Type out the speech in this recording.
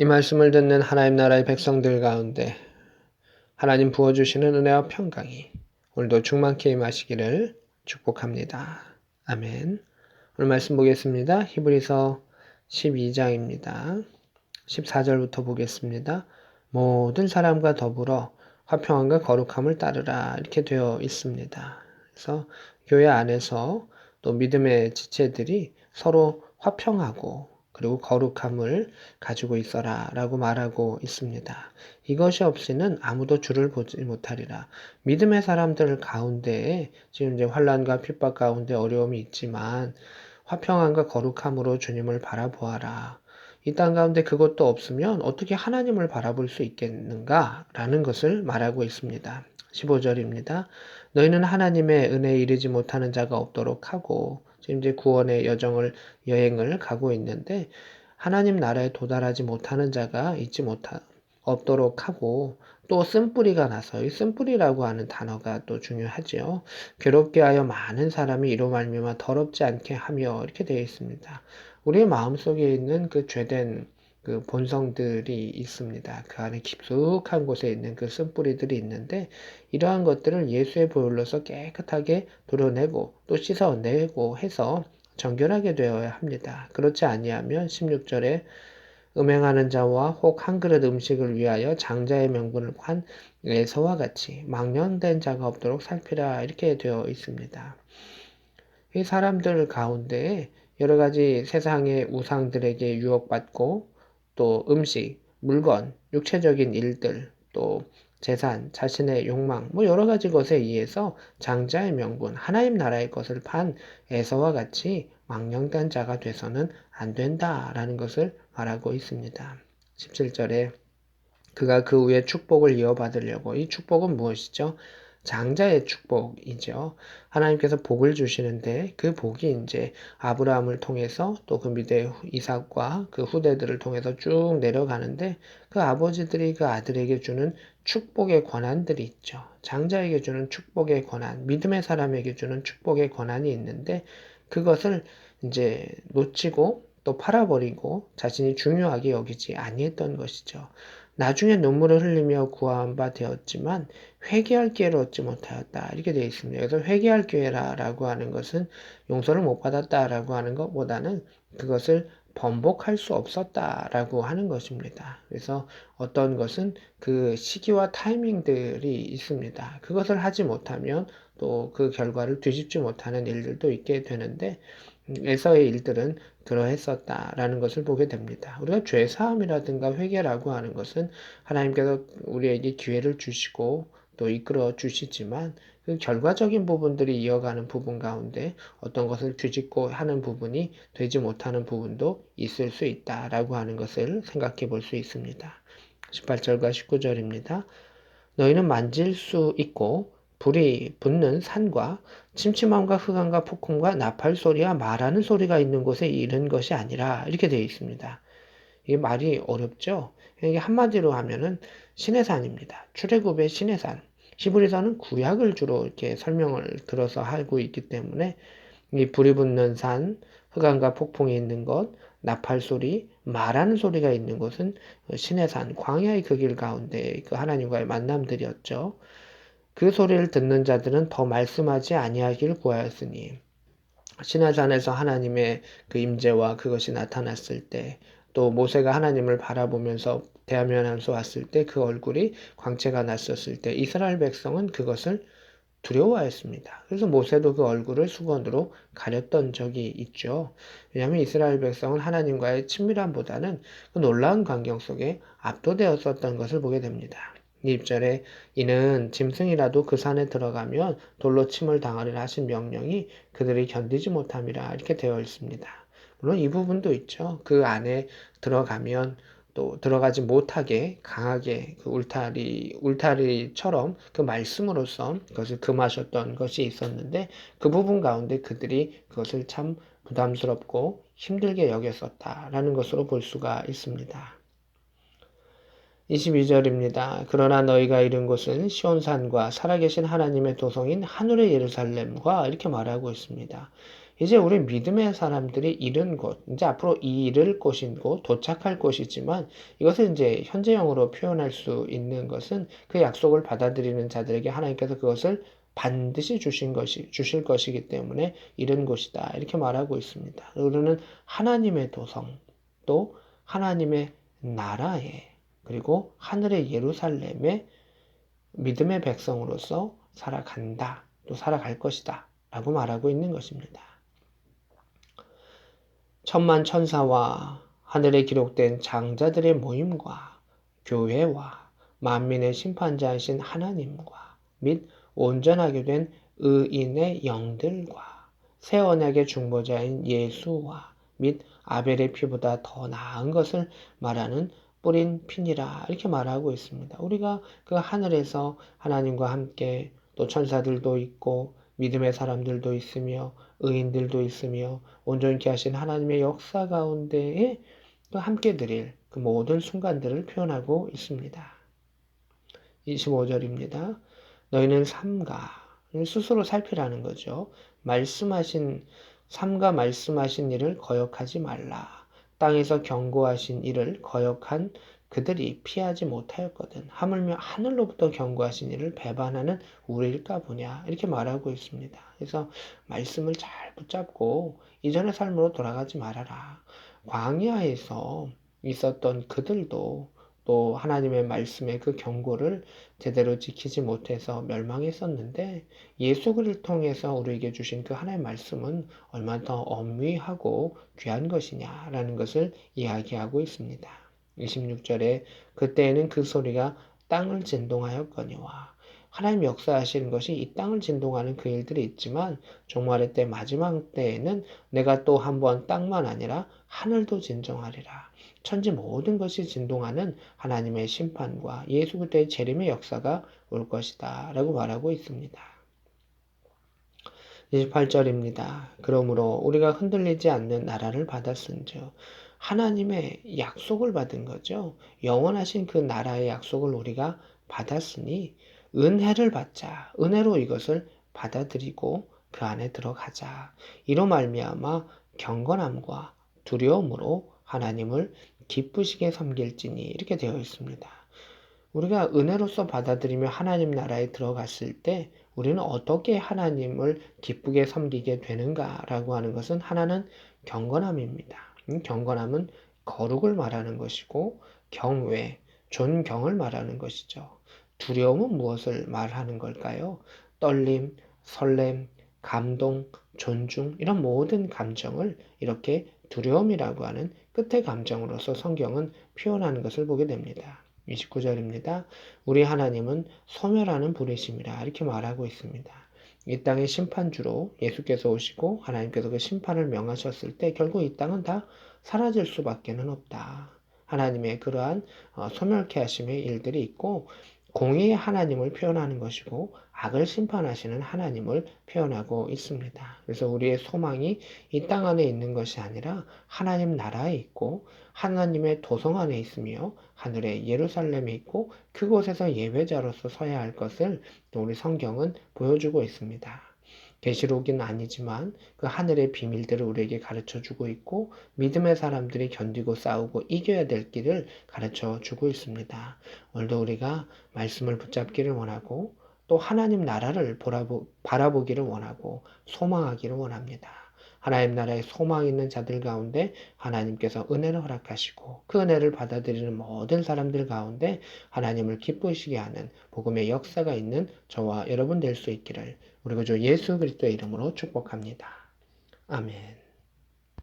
이 말씀을 듣는 하나님 나라의 백성들 가운데 하나님 부어주시는 은혜와 평강이 오늘도 충만케 임하시기를 축복합니다. 아멘. 오늘 말씀 보겠습니다. 히브리서 12장입니다. 14절부터 보겠습니다. 모든 사람과 더불어 화평함과 거룩함을 따르라 이렇게 되어 있습니다. 그래서 교회 안에서 또 믿음의 지체들이 서로 화평하고 그리고 거룩함을 가지고 있어라 라고 말하고 있습니다. 이것이 없이는 아무도 주를 보지 못하리라. 믿음의 사람들 가운데에 지금 이제 환란과 핍박 가운데 어려움이 있지만 화평함과 거룩함으로 주님을 바라보아라. 이 땅 가운데 그것도 없으면 어떻게 하나님을 바라볼 수 있겠는가? 라는 것을 말하고 있습니다. 15절입니다. 너희는 하나님의 은혜에 이르지 못하는 자가 없도록 하고 지금 이제 구원의 여정을 여행을 가고 있는데 하나님 나라에 도달하지 못하는 자가 있지 못하 없도록 하고 또 쓴뿌리가 나서 이 쓴뿌리라고 하는 단어가 또 중요하지요. 괴롭게 하여 많은 사람이 이로 말미암아 더럽지 않게 하며 이렇게 되어 있습니다. 우리의 마음속에 있는 그 죄된 그 본성들이 있습니다. 그 안에 깊숙한 곳에 있는 그 쓴뿌리들이 있는데 이러한 것들을 예수의 보혈로서 깨끗하게 도려내고 또 씻어내고 해서 정결하게 되어야 합니다. 그렇지 아니하면 16절에 음행하는 자와 혹 한 그릇 음식을 위하여 장자의 명분을 관 에서와 같이 망령된 자가 없도록 살피라 이렇게 되어 있습니다. 이 사람들 가운데 여러 가지 세상의 우상들에게 유혹받고 또 음식, 물건, 육체적인 일들, 또 재산, 자신의 욕망, 뭐 여러 가지 것에 의해서 장자의 명분, 하나님 나라의 것을 판 에서와 같이 망령된 자가 돼서는 안 된다라는 것을 말하고 있습니다. 17절에 그가 그 후에 축복을 이어받으려고 이 축복은 무엇이죠? 장자의 축복이죠. 하나님께서 복을 주시는데 그 복이 이제 아브라함을 통해서 또그 밑에 이삭과 그 후대들을 통해서 쭉 내려가는데 그 아버지들이 그 아들에게 주는 축복의 권한들이 있죠. 장자에게 주는 축복의 권한, 믿음의 사람에게 주는 축복의 권한이 있는데 그것을 이제 놓치고 또 팔아버리고 자신이 중요하게 여기지 아니했던 것이죠. 나중에 눈물을 흘리며 구한 바 되었지만 회개할 기회를 얻지 못하였다. 이렇게 되어 있습니다. 그래서 회개할 기회라고 하는 것은 용서를 못 받았다라고 하는 것보다는 그것을 번복할 수 없었다라고 하는 것입니다. 그래서 어떤 것은 그 시기와 타이밍들이 있습니다. 그것을 하지 못하면 또 그 결과를 뒤집지 못하는 일들도 있게 되는데 에서의 일들은 그러했었다라는 것을 보게 됩니다. 우리가 죄 사함이라든가 회개라고 하는 것은 하나님께서 우리에게 기회를 주시고 또 이끌어 주시지만 그 결과적인 부분들이 이어가는 부분 가운데 어떤 것을 뒤집고 하는 부분이 되지 못하는 부분도 있을 수 있다라고 하는 것을 생각해 볼 수 있습니다. 18절과 19절입니다. 너희는 만질 수 있고 불이 붙는 산과 침침함과 흑암과 폭풍과 나팔 소리와 말하는 소리가 있는 곳에 이른 것이 아니라 이렇게 되어 있습니다. 이게 말이 어렵죠? 이게 한마디로 하면은 신의 산입니다. 출애굽의 신의 산. 히브리서는 구약을 주로 이렇게 설명을 들어서 하고 있기 때문에 이 불이 붙는 산, 흑암과 폭풍이 있는 것, 나팔 소리, 말하는 소리가 있는 곳은 신의 산, 광야의 그 길 가운데 그 하나님과의 만남들이었죠. 그 소리를 듣는 자들은 더 말씀하지 아니하길 구하였으니 신화산에서 하나님의 그 임재와 그것이 나타났을 때 또 모세가 하나님을 바라보면서 대면하면서 왔을 때 그 얼굴이 광채가 났었을 때 이스라엘 백성은 그것을 두려워했습니다. 그래서 모세도 그 얼굴을 수건으로 가렸던 적이 있죠. 왜냐하면 이스라엘 백성은 하나님과의 친밀함보다는 그 놀라운 광경 속에 압도되었었던 것을 보게 됩니다. 2절에 이는 짐승이라도 그 산에 들어가면 돌로 침을 당하리라 하신 명령이 그들이 견디지 못함이라 이렇게 되어 있습니다. 물론 이 부분도 있죠. 그 안에 들어가면 또 들어가지 못하게 강하게 그 울타리 울타리처럼 그 말씀으로써 그것을 금하셨던 것이 있었는데 그 부분 가운데 그들이 그것을 참 부담스럽고 힘들게 여겼었다라는 것으로 볼 수가 있습니다. 22절입니다. 그러나 너희가 이른 곳은 시온산과 살아계신 하나님의 도성인 하늘의 예루살렘과 이렇게 말하고 있습니다. 이제 우리 믿음의 사람들이 이른 곳, 이제 앞으로 이를 곳이고 도착할 곳이지만 이것을 이제 현재형으로 표현할 수 있는 것은 그 약속을 받아들이는 자들에게 하나님께서 그것을 반드시 주신 것이 주실 것이기 때문에 이른 곳이다 이렇게 말하고 있습니다. 우리는 하나님의 도성 또 하나님의 나라에 그리고 하늘의 예루살렘에 믿음의 백성으로서 살아간다 또 살아갈 것이다 라고 말하고 있는 것입니다. 천만 천사와 하늘에 기록된 장자들의 모임과 교회와 만민의 심판자이신 하나님과 및 온전하게 된 의인의 영들과 새 언약의 중보자인 예수와 및 아벨의 피보다 더 나은 것을 말하는 뿌린 핀이라 이렇게 말하고 있습니다. 우리가 그 하늘에서 하나님과 함께 또 천사들도 있고 믿음의 사람들도 있으며 의인들도 있으며 온전케 하신 하나님의 역사 가운데에 또 함께 드릴 그 모든 순간들을 표현하고 있습니다. 25절입니다. 너희는 삼가 스스로 살피라는 거죠. 말씀하신 삼가 말씀하신 일을 거역하지 말라. 땅에서 경고하신 일을 거역한 그들이 피하지 못하였거든. 하물며 하늘로부터 경고하신 일을 배반하는 우리일까 보냐. 이렇게 말하고 있습니다. 그래서 말씀을 잘 붙잡고 이전의 삶으로 돌아가지 말아라. 광야에서 있었던 그들도 또 하나님의 말씀의 그 경고를 제대로 지키지 못해서 멸망했었는데 예수를 통해서 우리에게 주신 그 하나의 말씀은 얼마나 더 엄위하고 귀한 것이냐라는 것을 이야기하고 있습니다. 26절에 그때에는 그 소리가 땅을 진동하였거니와 하나님 역사하시는 것이 이 땅을 진동하는 그 일들이 있지만 종말의 때 마지막 때에는 내가 또 한 번 땅만 아니라 하늘도 진정하리라. 천지 모든 것이 진동하는 하나님의 심판과 예수 그리스도의 재림의 역사가 올 것이다. 라고 말하고 있습니다. 28절입니다. 그러므로 우리가 흔들리지 않는 나라를 받았은즉 하나님의 약속을 받은 거죠. 영원하신 그 나라의 약속을 우리가 받았으니 은혜를 받자. 은혜로 이것을 받아들이고 그 안에 들어가자. 이로 말미암아 경건함과 두려움으로 하나님을 기쁘시게 섬길지니 이렇게 되어 있습니다. 우리가 은혜로서 받아들이며 하나님 나라에 들어갔을 때 우리는 어떻게 하나님을 기쁘게 섬기게 되는가라고 하는 것은 하나는 경건함입니다. 경건함은 거룩을 말하는 것이고 경외, 존경을 말하는 것이죠. 두려움은 무엇을 말하는 걸까요? 떨림, 설렘, 감동, 존중 이런 모든 감정을 이렇게 두려움이라고 하는 끝의 감정으로서 성경은 표현하는 것을 보게 됩니다. 29절입니다. 우리 하나님은 소멸하는 불이심이라 이렇게 말하고 있습니다. 이 땅의 심판주로 예수께서 오시고 하나님께서 그 심판을 명하셨을 때 결국 이 땅은 다 사라질 수밖에는 없다. 하나님의 그러한 어, 소멸케 하심의 일들이 있고 공의의 하나님을 표현하는 것이고 악을 심판하시는 하나님을 표현하고 있습니다. 그래서 우리의 소망이 이 땅 안에 있는 것이 아니라 하나님 나라에 있고 하나님의 도성 안에 있으며 하늘의 예루살렘에 있고 그곳에서 예배자로서 서야 할 것을 우리 성경은 보여주고 있습니다. 계시록은 아니지만 그 하늘의 비밀들을 우리에게 가르쳐 주고 있고 믿음의 사람들이 견디고 싸우고 이겨야 될 길을 가르쳐 주고 있습니다. 오늘도 우리가 말씀을 붙잡기를 원하고 또 하나님 나라를 바라보기를 원하고 소망하기를 원합니다. 하나님 나라에 소망 있는 자들 가운데 하나님께서 은혜를 허락하시고 그 은혜를 받아들이는 모든 사람들 가운데 하나님을 기쁘시게 하는 복음의 역사가 있는 저와 여러분 될 수 있기를 우리 구주 예수 그리스도의 이름으로 축복합니다. 아멘.